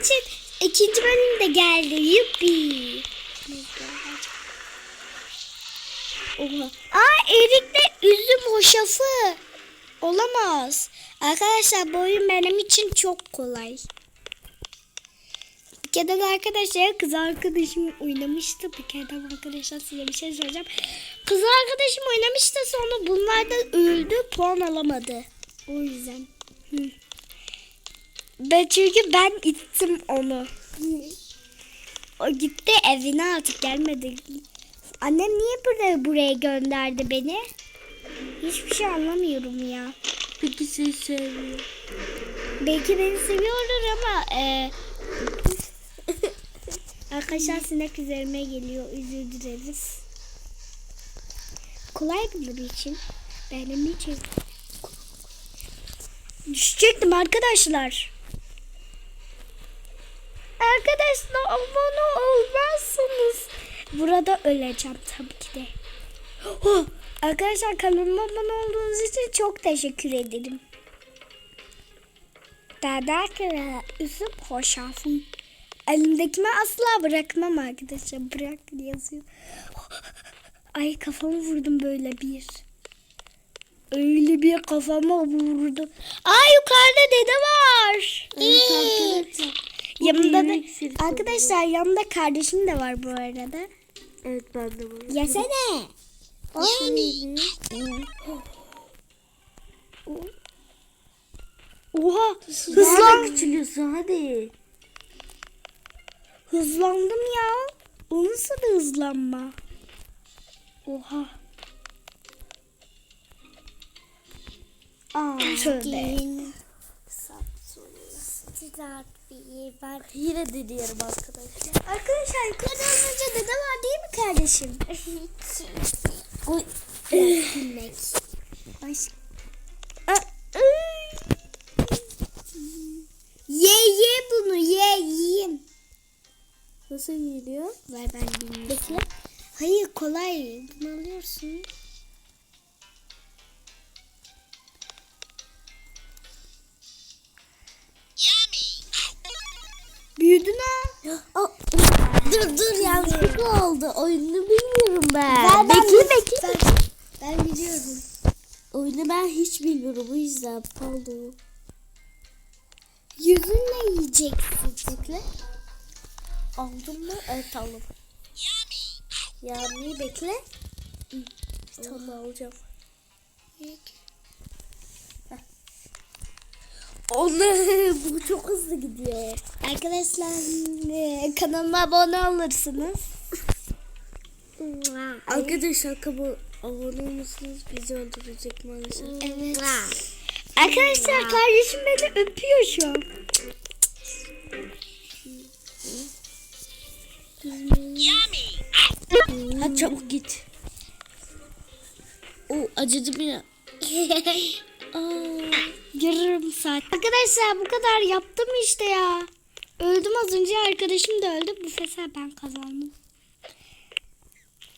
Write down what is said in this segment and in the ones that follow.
için ikinci bölüm de geldi. Yuppi. Oha. Aa erikle üzüm hoşafı. Olamaz. Arkadaşlar bu oyun benim için çok kolay. Bir kere arkadaşlar kız arkadaşım oynamıştı. Bir kere arkadaşlar size bir şey söyleyeceğim. Kız arkadaşım oynamıştı sonra bunlardan öldü puan alamadı. O yüzden. Hı. Ben çünkü ben ittim onu. O gitti evine artık gelmedi. Annem niye buraya buraya gönderdi beni? Hiçbir şey anlamıyorum ya. Peki seni seviyor. Belki beni seviyorlar ama e, arkadaşlar sinek üzerime geliyor. Özür dileriz. Kolay bir için. Benim için. Düşecektim arkadaşlar. Arkadaşlar abone olmazsanız burada öleceğim tabii ki de. Oh, arkadaşlar kanalıma abone olduğunuz için çok teşekkür ederim. Dadakara üzüm hoşafım. Elimdekimi asla bırakmam arkadaşlar. Bırak yazıyor. Ay kafamı vurdum böyle bir. Öyle bir kafama vurdum. Aa yukarıda dede var. Yanımda da, arkadaşlar yanımda kardeşim de var bu arada. Evet ben de varım. Yesene. Oha Hızlan. küçülüyorsun hadi. hızlandım ya. O nasıl bir hızlanma? Oha. Aa, tövbe. Yine deneyelim arkadaşlar. Arkadaşlar yukarıda az önce dede var değil mi kardeşim? Oy. Bilmek. Baş... Aa, ıy. Ye ye bunu ye yiyeyim. Nasıl geliyor? Ver ben bilmiyorum. Bekle. Hayır kolay. Bunu alıyorsun. Oldu. Oyunu bilmiyorum ben. Ben- bekle bekle. Ben, ben biliyorum. Oyunu ben hiç bilmiyorum o yüzden pardon. Yüzünle yiyeceksin. Bekle. Aldın mı? Evet aldım. Yani bekle. Tamam alacağım. Onu bu çok hızlı gidiyor. Arkadaşlar e, kanalıma abone olursunuz. Arkadaşlar kabul abone olmuşsunuz bizi öldürecek maalesef. Evet. Arkadaşlar kardeşim beni öpüyor şu an. Hadi çabuk git. O acıdı bir. Aa, Yarım saat. Arkadaşlar bu kadar yaptım işte ya. Öldüm az önce arkadaşım da öldü. Bu sefer ben kazandım.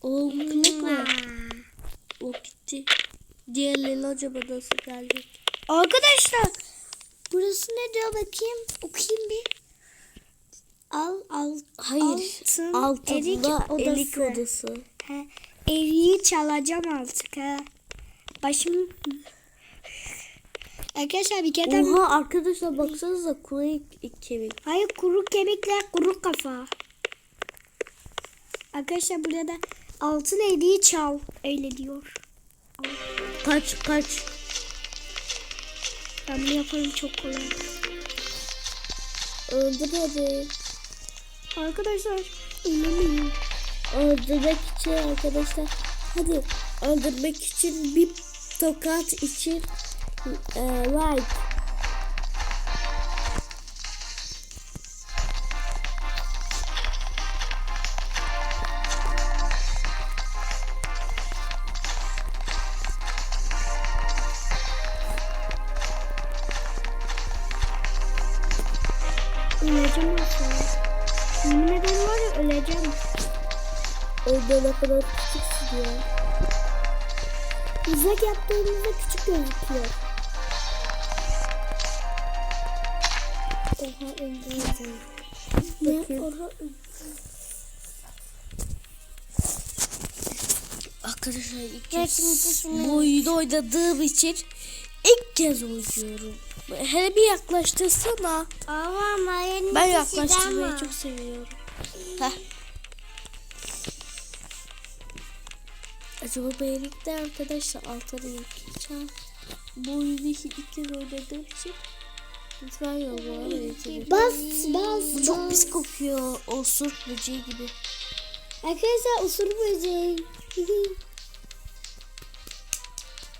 O kılık mı? O gitti. Diğerleri acaba nasıl geldi? Arkadaşlar burası ne diyor bakayım. Okuyayım bir. Al al. Hayır. Altın, Altında erik odası. elik odası. He, eriği çalacağım artık ha. Başım... Arkadaşlar bir kere Oha arkadaşlar baksanıza kuru kemik. Hayır kuru kemikler kuru kafa. Arkadaşlar burada altın eriği çal. Öyle diyor. Kaç kaç. Ben bunu yaparım çok kolay. Öldür hadi. Arkadaşlar ölemiyorum. Öldürmek için arkadaşlar. Hadi öldürmek için bir tokat için e, like. Öleceğim aslında. Yemin ederim var ya öleceğim. Orada ne kadar küçüksün ya. Uzak yaptığımızda küçük gözüküyor. Oha öldürdüm. Bakayım. Oha, Arkadaşlar ilk kez şimdi şimdi- bu oyunu oynadığım için ilk kez oynuyorum. Hele bir yaklaştırsana. Ama Maya'nın Ben yaklaştırmayı çok seviyorum. Heh. Acaba beğenlikte arkadaşlar altına yükleyeceğim. Bu oyunu ilk kez oynadığım için lütfen yorumlara. Bas bas. Bu çok pis kokuyor. O surf böceği gibi. Arkadaşlar usur böceği.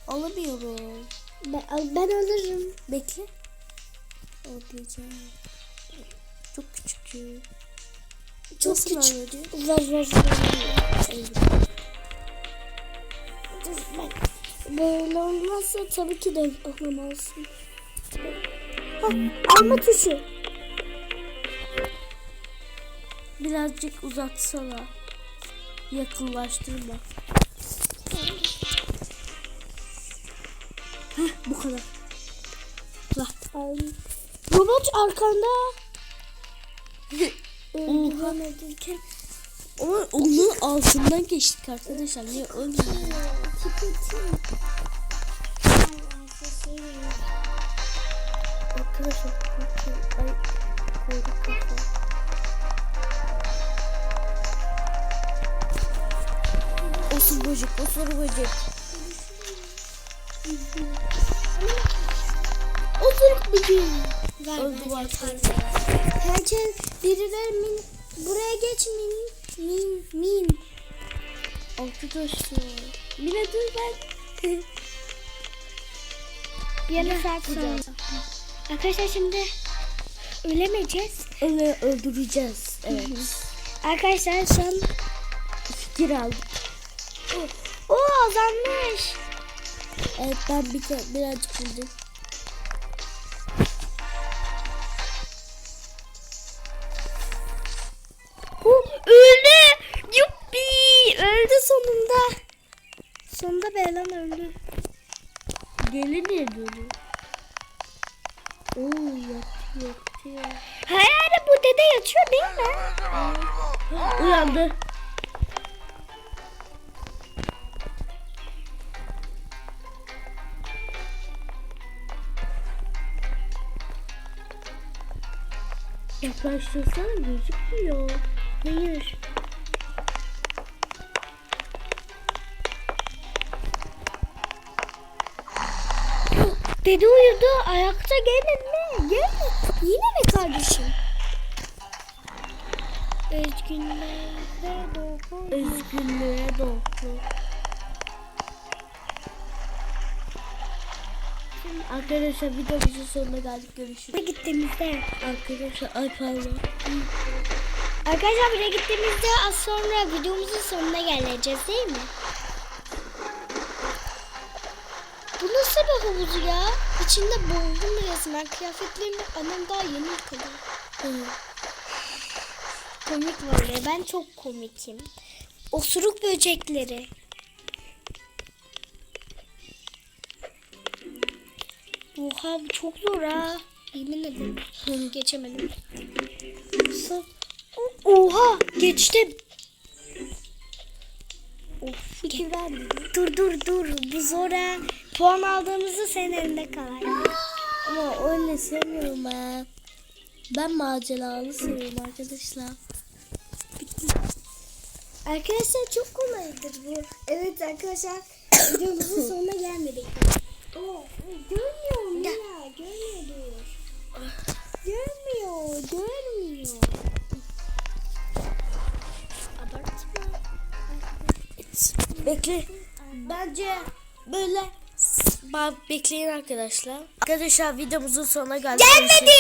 Alamıyorum. Ben, ben alırım. Bekle. Alacağım. Çok küçük. ya. Çok Nasıl küçük. Ver ver ver. Dur, bak. Böyle olmazsa tabii ki de alamazsın. Hah, alma tuşu. Birazcık uzatsana. Yakınlaştırma. Heh, bu kadar. Al. Robot arkanda. Öldüremedin. Ama onun altından geçtik arkadaşlar. Niye ölmüyor? Arkadaşlar. Ay. Osur böcek, osur böcek. Böceği. Ver, Öldü arkadaşlar. Herkes birileri min, buraya geç min min min. Arkadaşlar. Mine dur ben. Yarım saat sonra. Arkadaşlar şimdi ölemeyeceğiz. Onu öldüreceğiz. Evet. Arkadaşlar an Fikir aldım. o azalmış. Evet ben bir birazcık bildim. Bu öldü. Yuppi. Öldü sonunda. Sonunda Beylan öldü. Deli niye böyle? Oo yatıyor yatıyor. Hayır bu dede yatıyor değil mi? Uyandı. Yaklaştırsana gözükmüyor. Hayır. Dede uyudu. Ayakta gelin mi? Gel. Yine mi kardeşim? Özgünlerde doğru. Özgürlüğe doğru. Arkadaşlar videomuzun sonuna geldik. Görüşürüz. gittiğimizde. Arkadaşlar ay pardon. Arkadaşlar buraya gittiğimizde az sonra videomuzun sonuna geleceğiz değil mi? Bu nasıl bir havuz ya? İçinde boğuldum resmen. Kıyafetlerimi annem daha yeni yıkadı. Komik böyle. Ben çok komikim. Osuruk böcekleri. Oha bu çok zor ha. Yemin ederim. Geçemedim. Nasıl? Oha geçtim. Of, Fikir verdim. dur dur dur. Bu zora puan aldığımızda senin elinde kalır. Ama öyle sevmiyorum ben. Ben maceralı seviyorum arkadaşlar. Arkadaşlar çok kolaydır bu. Evet arkadaşlar videomuzun sonuna gelmedik. Görmüyor ya? Görmüyor. Görmüyor, görmüyor. Abartma. Bekle. Bence böyle Ba- bekleyin arkadaşlar. Arkadaşlar videomuzun sonuna geldik. Gelmedi.